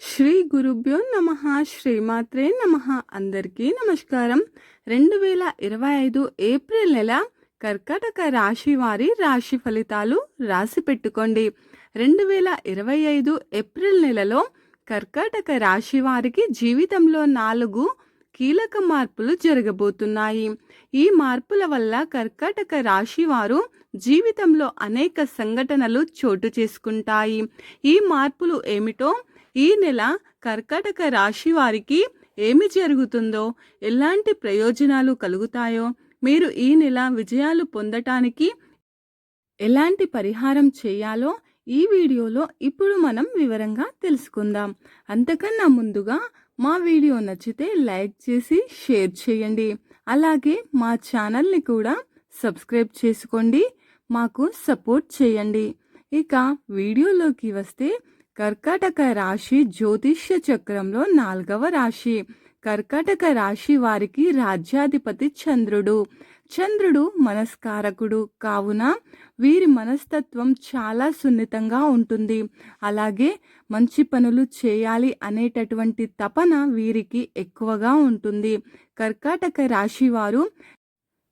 శ్రీ గురుభ్యో నమ శ్రీమాత్రే నమ. అందరికీ నమస్కారం. రెండు వేల ఇరవై ఐదు ఏప్రిల్ నెల కర్కాటక రాశి వారి రాశి ఫలితాలు రాసి పెట్టుకోండి. రెండు వేల ఇరవై ఐదు ఏప్రిల్ నెలలో కర్కాటక రాశి వారికి జీవితంలో నాలుగు కీలక మార్పులు జరగబోతున్నాయి. ఈ మార్పుల వల్ల కర్కాటక రాశి వారు జీవితంలో అనేక సంఘటనలు చోటు చేసుకుంటాయి. ఈ మార్పులు ఏమిటో ఈ నెల కర్కాటక రాశి వారికి ఏమి జరుగుతుందో ఎలాంటి ప్రయోజనాలు కలుగుతాయో మీరు ఈ నెల విజయాలు పొందటానికి ఎలాంటి పరిహారం చేయాలో ఈ వీడియోలో ఇప్పుడు మనం వివరంగా తెలుసుకుందాం. అంతకన్నా ముందుగా మా వీడియో నచ్చితే లైక్ చేసి షేర్ చేయండి. అలాగే మా ఛానల్ని కూడా సబ్స్క్రైబ్ చేసుకోండి. మాకు సపోర్ట్ చేయండి. ఇక వీడియోలోకి వస్తే కర్కాటక రాశి జ్యోతిష్య చక్రంలో నాలుగవ రాశి. కర్కాటక రాశి వారికి రాజ్యాధిపతి చంద్రుడు. చంద్రుడు మనస్కారకుడు. కావున వీరి మనస్తత్వం చాలా సున్నితంగా ఉంటుంది. అలాగే మంచి పనులు చేయాలి అనేటటువంటి తపన వీరికి ఎక్కువగా ఉంటుంది. కర్కాటక రాశి వారు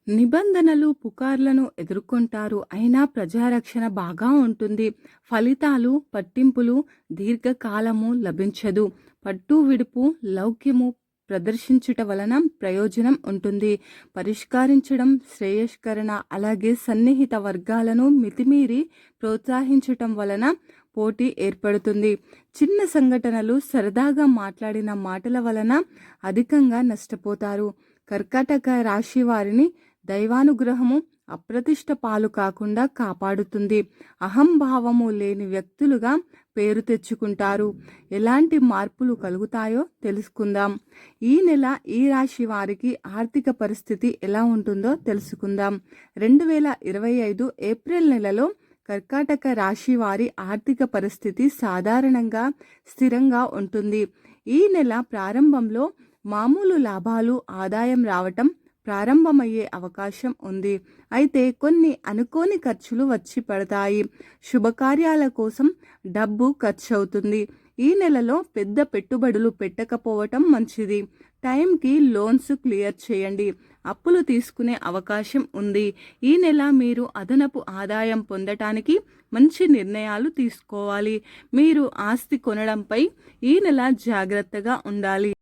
నిబంధనలు పుకార్లను ఎదుర్కొంటారు. అయినా ప్రజారక్షణ బాగా ఉంటుంది. ఫలితాలు పట్టింపులు దీర్ఘకాలము లభించదు. పట్టు విడుపు లౌక్యము ప్రదర్శించుట వలన ప్రయోజనం ఉంటుంది. పరిష్కరించడం శ్రేయస్కరణ. అలాగే సన్నిహిత వర్గాలను మితిమీరి ప్రోత్సహించటం వలన పోటీ ఏర్పడుతుంది. చిన్న సంఘటనలు సరదాగా మాట్లాడిన మాటల వలన అధికంగా నష్టపోతారు. కర్కాటక రాశి వారిని దైవానుగ్రహము అప్రతిష్ట పాలు కాకుండా కాపాడుతుంది. అహంభావము లేని వ్యక్తులుగా పేరు తెచ్చుకుంటారు. ఎలాంటి మార్పులు కలుగుతాయో తెలుసుకుందాం. ఈ నెల ఈ రాశి వారికి ఆర్థిక పరిస్థితి ఎలా ఉంటుందో తెలుసుకుందాం. రెండు వేల ఇరవై ఐదు ఏప్రిల్ నెలలో కర్కాటక రాశి వారి ఆర్థిక పరిస్థితి సాధారణంగా స్థిరంగా ఉంటుంది. ఈ నెల ప్రారంభంలో మామూలు లాభాలు ఆదాయం రావటం ప్రారంభమయ్యే అవకాశం ఉంది. అయితే కొన్ని అనుకోని ఖర్చులు వచ్చి పడతాయి. శుభకార్యాల కోసం డబ్బు ఖర్చు అవుతుంది ఈ నెలలో పెద్ద పెట్టుబడులు పెట్టకపోవటం మంచిది. టైంకి లోన్స్ క్లియర్ చేయండి. అప్పులు తీసుకునే అవకాశం ఉంది. ఈ నెల మీరు అదనపు ఆదాయం పొందటానికి మంచి నిర్ణయాలు తీసుకోవాలి. మీరు ఆస్తి కొనడంపై ఈ నెల జాగ్రత్తగా ఉండాలి.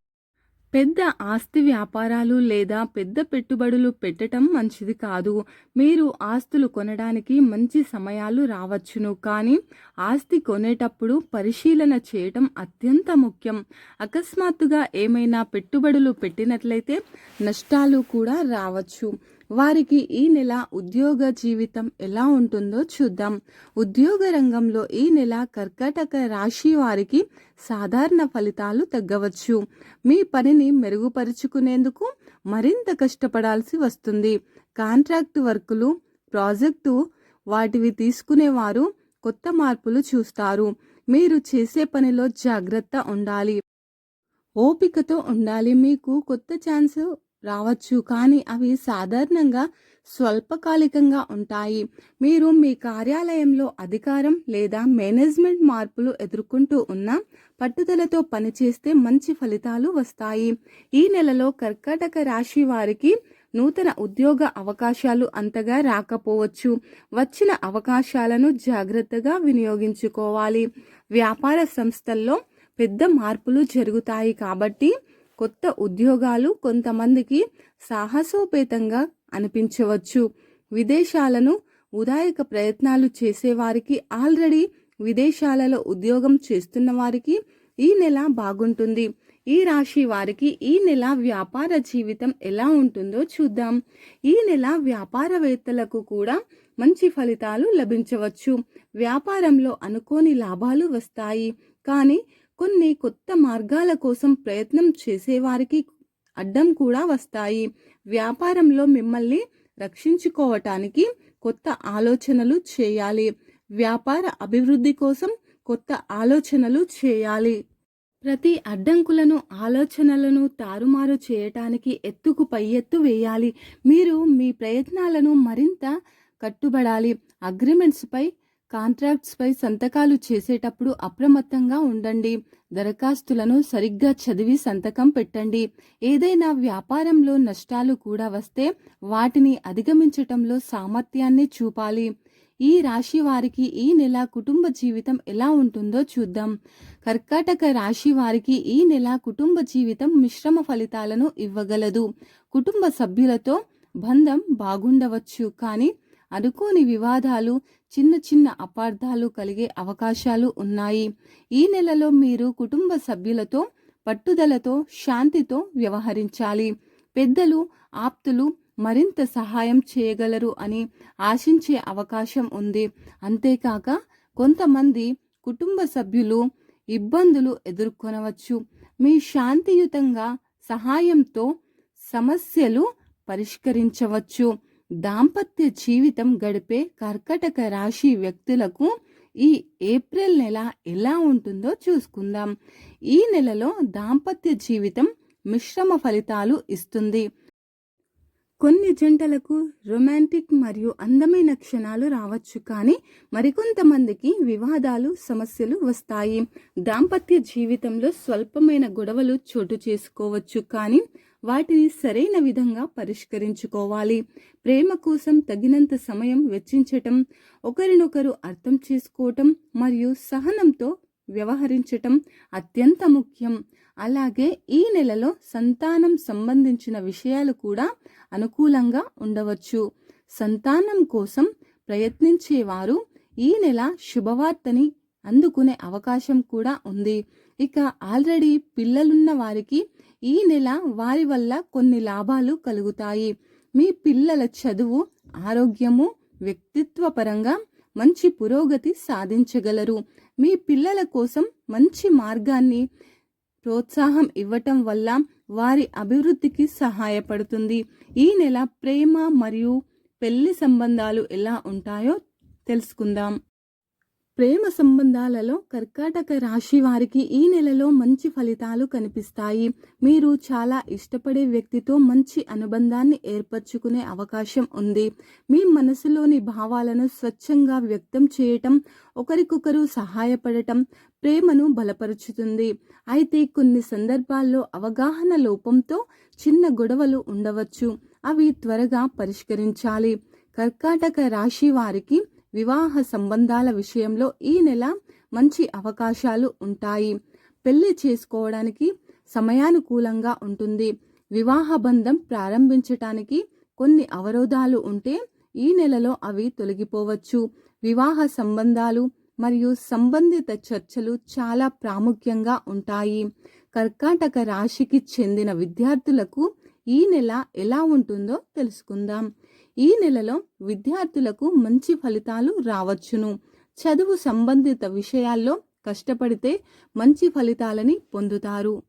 పెద్ద ఆస్తి వ్యాపారాలు లేదా పెద్ద పెట్టుబడులు పెట్టడం మంచిది కాదు. మీరు ఆస్తులు కొనడానికి మంచి సమయాలు రావచ్చును. కానీ ఆస్తి కొనేటప్పుడు పరిశీలన చేయటం అత్యంత ముఖ్యం. అకస్మాత్తుగా ఏమైనా పెట్టుబడులు పెట్టినట్లయితే నష్టాలు కూడా రావచ్చు. వారికి ఈ నెల ఉద్యోగ జీవితం ఎలా ఉంటుందో చూద్దాం. ఉద్యోగ రంగంలో ఈ నెల కర్కాటక రాశి వారికి సాధారణ ఫలితాలు తగ్గవచ్చు. మీ పనిని మెరుగుపరుచుకునేందుకు మరింత కష్టపడాల్సి వస్తుంది. కాంట్రాక్ట్ వర్కులు ప్రాజెక్టు వాటివి తీసుకునేవారు కొత్త మార్పులు చూస్తారు. మీరు చేసే పనిలో జాగ్రత్త ఉండాలి. ఓపికతో ఉండాలి. మీకు కొత్త ఛాన్స్ రావచ్చు. కానీ అవి సాధారణంగా స్వల్పకాలికంగా ఉంటాయి. మీరు మీ కార్యాలయంలో అధికారం లేదా మేనేజ్మెంట్ మార్పులు ఎదుర్కొంటూ ఉన్న పట్టుదలతో పనిచేస్తే మంచి ఫలితాలు వస్తాయి. ఈ నెలలో కర్కాటక రాశి వారికి నూతన ఉద్యోగ అవకాశాలు అంతగా రాకపోవచ్చు. వచ్చిన అవకాశాలను జాగ్రత్తగా వినియోగించుకోవాలి. వ్యాపార సంస్థల్లో పెద్ద మార్పులు జరుగుతాయి కాబట్టి కొత్త ఉద్యోగాలు కొంతమందికి సాహసోపేతంగా అనిపించవచ్చు. విదేశాలను ఉదాయక ప్రయత్నాలు చేసేవారికి ఆల్రెడీ విదేశాలలో ఉద్యోగం చేస్తున్న వారికి ఈ నెల బాగుంటుంది. ఈ రాశి వారికి ఈ నెల వ్యాపార జీవితం ఎలా ఉంటుందో చూద్దాం. ఈ నెల వ్యాపారవేత్తలకు కూడా మంచి ఫలితాలు లభించవచ్చు. వ్యాపారంలో అనుకోని లాభాలు వస్తాయి. కానీ కొన్ని కొత్త మార్గాల కోసం ప్రయత్నం చేసేవారికి అడ్డం కూడా వస్తాయి. వ్యాపారంలో మిమ్మల్ని రక్షించుకోవటానికి కొత్త ఆలోచనలు చేయాలి. వ్యాపార అభివృద్ధి కోసం కొత్త ఆలోచనలు చేయాలి. ప్రతి అడ్డంకులను ఆలోచనలను తారుమారు చేయటానికి ఎత్తుకు పై ఎత్తు వేయాలి. మీరు మీ ప్రయత్నాలను మరింత కట్టుబడాలి. అగ్రిమెంట్స్పై కాంట్రాక్ట్స్పై సంతకాలు చేసేటప్పుడు అప్రమత్తంగా ఉండండి. దరఖాస్తులను సరిగ్గా చదివి సంతకం పెట్టండి. ఏదైనా వ్యాపారంలో నష్టాలు కూడా వస్తే వాటిని అధిగమించటంలో సామర్థ్యాన్ని చూపాలి. ఈ రాశి వారికి ఈ నెల కుటుంబ జీవితం ఎలా ఉంటుందో చూద్దాం. కర్కాటక రాశి వారికి ఈ నెల కుటుంబ జీవితం మిశ్రమ ఫలితాలను ఇవ్వగలదు. కుటుంబ సభ్యులతో బంధం బాగుండవచ్చు. కానీ అనుకోని వివాదాలు చిన్న చిన్న అపార్థాలు కలిగే అవకాశాలు ఉన్నాయి. ఈ నెలలో మీరు కుటుంబ సభ్యులతో పట్టుదలతో శాంతితో వ్యవహరించాలి. పెద్దలు ఆప్తులు మరింత సహాయం చేయగలరు అని ఆశించే అవకాశం ఉంది. అంతేకాక కొంతమంది కుటుంబ సభ్యులు ఇబ్బందులు ఎదుర్కొనవచ్చు. మీ శాంతియుతంగా సహాయంతో సమస్యలు పరిష్కరించవచ్చు. దాంపత్య జీవితం గడిపే కర్కటక రాశి వ్యక్తులకు ఈ ఏప్రిల్ నెల ఎలా ఉంటుందో చూసుకుందాం. ఈ నెలలో దాంపత్య జీవితం మిశ్రమ ఫలితాలు ఇస్తుంది. కొన్ని జంటలకు రొమాంటిక్ మరియు అందమైన క్షణాలు రావచ్చు కానీ మరికొంతమందికి వివాదాలు సమస్యలు వస్తాయి. దాంపత్య జీవితంలో స్వల్పమైన గొడవలు చోటు చేసుకోవచ్చు కానీ వాటిని సరైన విధంగా పరిష్కరించుకోవాలి. ప్రేమ కోసం తగినంత సమయం వెచ్చించటం ఒకరినొకరు అర్థం చేసుకోవటం మరియు సహనంతో వ్యవహరించటం అత్యంత ముఖ్యం. అలాగే ఈ నెలలో సంతానం సంబంధించిన విషయాలు కూడా అనుకూలంగా ఉండవచ్చు. సంతానం కోసం ప్రయత్నించేవారు ఈ నెల శుభవార్తని అందుకునే అవకాశం కూడా ఉంది. ఇక ఆల్రెడీ పిల్లలున్న వారికి ఈ నెల వారి వల్ల కొన్ని లాభాలు కలుగుతాయి. మీ పిల్లల చదువు ఆరోగ్యము వ్యక్తిత్వ పరంగా మంచి పురోగతి సాధించగలరు. మీ పిల్లల కోసం మంచి మార్గాన్ని ప్రోత్సాహం ఇవ్వటం వల్ల వారి అభివృద్ధికి సహాయపడుతుంది. ఈ నెల ప్రేమ మరియు పెళ్ళి సంబంధాలు ఎలా ఉంటాయో తెలుసుకుందాం. ప్రేమ సంబంధాలలో కర్కాటక రాశి వారికి ఈ నెలలో మంచి ఫలితాలు కనిపిస్తాయి. మీరు చాలా ఇష్టపడే వ్యక్తితో మంచి అనుబంధాన్ని ఏర్పరచుకునే అవకాశం ఉంది. మీ మనసులోని భావాలను స్వచ్ఛంగా వ్యక్తం చేయటం ఒకరికొకరు సహాయపడటం ప్రేమను బలపరుచుతుంది. అయితే కొన్ని సందర్భాల్లో అవగాహన లోపంతో చిన్న గొడవలు ఉండవచ్చు. అవి త్వరగా పరిష్కరించాలి. కర్కాటక రాశి వారికి వివాహ సంబంధాల విషయంలో ఈ నెల మంచి అవకాశాలు ఉంటాయి. పెళ్ళి చేసుకోవడానికి సమయానుకూలంగా ఉంటుంది. వివాహ బంధం ప్రారంభించటానికి కొన్ని అవరోధాలు ఉంటే ఈ నెలలో అవి తొలగిపోవచ్చు. వివాహ సంబంధాలు మరియు సంబంధిత చర్చలు చాలా ప్రాముఖ్యంగా ఉంటాయి. కర్కాటక రాశికి చెందిన విద్యార్థులకు ఈ నెల ఎలా ఉంటుందో తెలుసుకుందాం. ఈ నెలలో విద్యార్థులకు మంచి ఫలితాలు రావచ్చును. చదువు సంబంధిత విషయాల్లో కష్టపడితే మంచి ఫలితాలని పొందుతారు.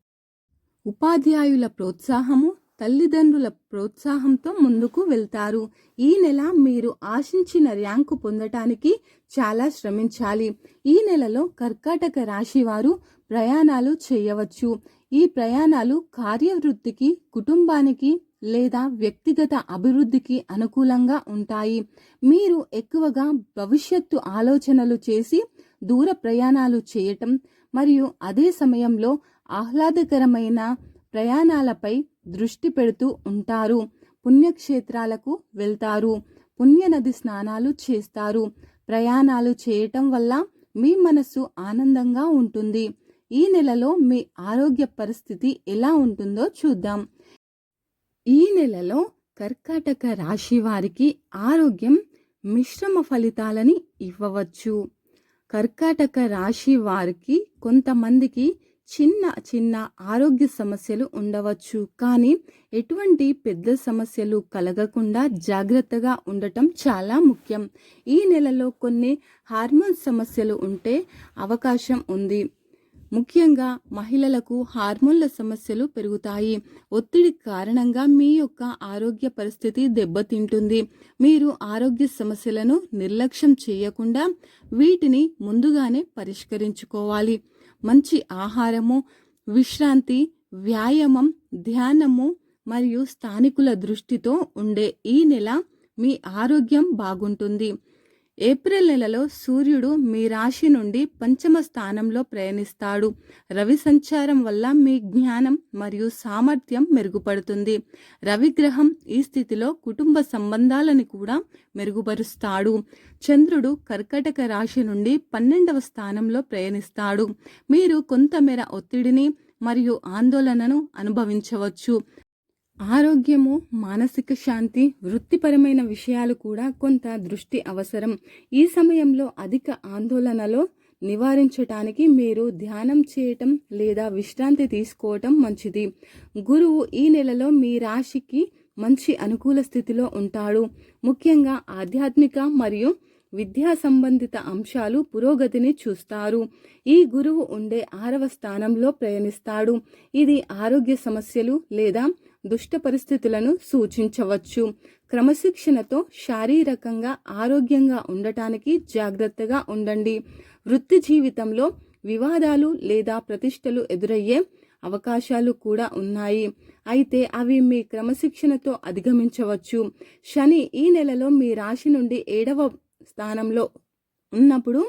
ఉపాధ్యాయుల ప్రోత్సాహము తల్లిదండ్రుల ప్రోత్సాహంతో ముందుకు వెళ్తారు. ఈ నెల మీరు ఆశించిన ర్యాంకు పొందటానికి చాలా శ్రమించాలి. ఈ నెలలో కర్కాటక రాశి వారు ప్రయాణాలు చేయవచ్చు. ఈ ప్రయాణాలు కార్యవృత్తికి కుటుంబానికి లేదా వ్యక్తిగత అభివృద్ధికి అనుకూలంగా ఉంటాయి. మీరు ఎక్కువగా భవిష్యత్తు ఆలోచనలు చేసి దూర ప్రయాణాలు చేయటం మరియు అదే సమయంలో ఆహ్లాదకరమైన ప్రయాణాలపై దృష్టి పెడుతూ ఉంటారు. పుణ్యక్షేత్రాలకు వెళ్తారు. పుణ్యనది స్నానాలు చేస్తారు. ప్రయాణాలు చేయటం వల్ల మీ మనస్సు ఆనందంగా ఉంటుంది. ఈ నెలలో మీ ఆరోగ్య పరిస్థితి ఎలా ఉంటుందో చూద్దాం. ఈ నెలలో కర్కాటక రాశి వారికి ఆరోగ్యం మిశ్రమ ఫలితాలని ఇవ్వవచ్చు. కర్కాటక రాశి వారికి కొంతమందికి చిన్న చిన్న ఆరోగ్య సమస్యలు ఉండవచ్చు. కానీ ఎటువంటి పెద్ద సమస్యలు కలగకుండా జాగ్రత్తగా ఉండటం చాలా ముఖ్యం. ఈ నెలలో కొన్ని హార్మోన్ సమస్యలు ఉంటే అవకాశం ఉంది. ముఖ్యంగా మహిళలకు హార్మోన్ల సమస్యలు పెరుగుతాయి. ఒత్తిడి కారణంగా మీ యొక్క ఆరోగ్య పరిస్థితి దెబ్బతింటుంది. మీరు ఆరోగ్య సమస్యలను నిర్లక్ష్యం చేయకుండా వీటిని ముందుగానే పరిష్కరించుకోవాలి. మంచి ఆహారము విశ్రాంతి వ్యాయామం ధ్యానము మరియు స్థానికుల దృష్టితో ఉండే ఈ నెల మీ ఆరోగ్యం బాగుంటుంది. ఏప్రిల్ నెలలో సూర్యుడు మీ రాశి నుండి పంచమ స్థానంలో ప్రయాణిస్తాడు. రవి సంచారం వల్ల మీ జ్ఞానం మరియు సామర్థ్యం మెరుగుపడుతుంది. రవిగ్రహం ఈ స్థితిలో కుటుంబ సంబంధాలను కూడా మెరుగుపరుస్తాడు. చంద్రుడు కర్కటక రాశి నుండి పన్నెండవ స్థానంలో ప్రయాణిస్తాడు. మీరు కొంతమేర ఒత్తిడిని మరియు ఆందోళనను అనుభవించవచ్చు. ఆరోగ్యము మానసిక శాంతి వృత్తిపరమైన విషయాలు కూడా కొంత దృష్టి అవసరం. ఈ సమయంలో అధిక ఆందోళనలో నివారించటానికి మీరు ధ్యానం చేయటం లేదా విశ్రాంతి తీసుకోవటం మంచిది. గురువు ఈ నెలలో మీ రాశికి మంచి అనుకూల స్థితిలో ఉంటాడు. ముఖ్యంగా ఆధ్యాత్మిక మరియు విద్యా సంబంధిత అంశాలు పురోగతిని చూస్తారు. ఈ గురువు ఉండే ఆరవ స్థానంలో ప్రయాణిస్తాడు. ఇది ఆరోగ్య సమస్యలు లేదా దుష్ట పరిస్థితులను సూచించవచ్చు. క్రమశిక్షణతో శారీరకంగా ఆరోగ్యంగా ఉండటానికి జాగ్రత్తగా ఉండండి. వృత్తి జీవితంలో వివాదాలు లేదా ప్రతిష్టలు ఎదురయ్యే అవకాశాలు కూడా ఉన్నాయి. అయితే అవి మీ క్రమశిక్షణతో అధిగమించవచ్చు. శని ఈ నెలలో మీ రాశి నుండి ఏడవ స్థానంలో ఉన్నప్పుడు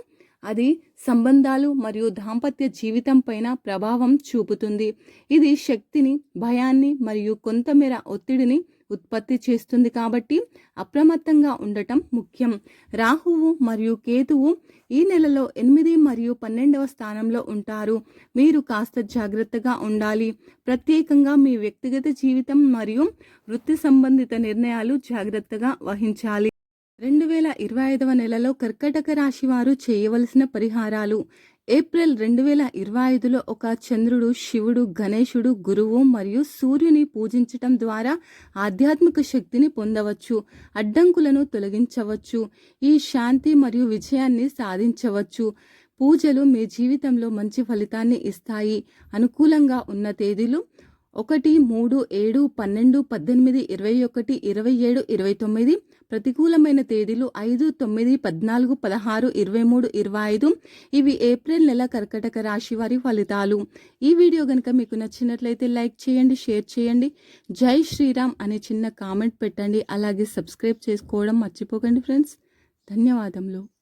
అది సంబంధాలు మరియు దాంపత్య జీవితం పైన ప్రభావం చూపుతుంది. ఇది శక్తిని భయాన్ని మరియు కొంతమేర ఒత్తిడిని ఉత్పత్తి చేస్తుంది కాబట్టి అప్రమత్తంగా ఉండటం ముఖ్యం. రాహువు మరియు కేతువు ఈ నెలలో ఎనిమిది మరియు పన్నెండవ స్థానంలో ఉంటారు. మీరు కాస్త జాగ్రత్తగా ఉండాలి. ప్రత్యేకంగా మీ వ్యక్తిగత జీవితం మరియు వృత్తి సంబంధిత నిర్ణయాలు జాగ్రత్తగా వహించాలి. రెండు వేల ఇరవై ఐదవ నెలలో కర్కటక రాశి వారు చేయవలసిన పరిహారాలు. ఏప్రిల్ రెండు వేల ఇరవై ఐదులో ఒక చంద్రుడు శివుడు గణేశుడు గురువు మరియు సూర్యుని పూజించటం ద్వారా ఆధ్యాత్మిక శక్తిని పొందవచ్చు అడ్డంకులను తొలగించవచ్చు ఈ శాంతి మరియు విజయాన్ని సాధించవచ్చు. పూజలు మీ జీవితంలో మంచి ఫలితాన్ని ఇస్తాయి. అనుకూలంగా ఉన్న తేదీలు ఒకటి మూడు ఏడు పన్నెండు పద్దెనిమిది ఇరవై ఒకటి ఇరవై ఏడు ఇరవై తొమ్మిది ప్రతికూలమైన తేదీలు ఐదు తొమ్మిది పద్నాలుగు పదహారు ఇరవై మూడు ఇరవై ఐదు. ఇవి ఏప్రిల్ నెల కర్కటక రాశి వారి ఫలితాలు. ఈ వీడియో కనుక మీకు నచ్చినట్లయితే లైక్ చేయండి షేర్ చేయండి. జై శ్రీరామ్ అనే చిన్న కామెంట్ పెట్టండి. అలాగే సబ్స్క్రైబ్ చేసుకోవడం మర్చిపోకండి ఫ్రెండ్స్. ధన్యవాదములు.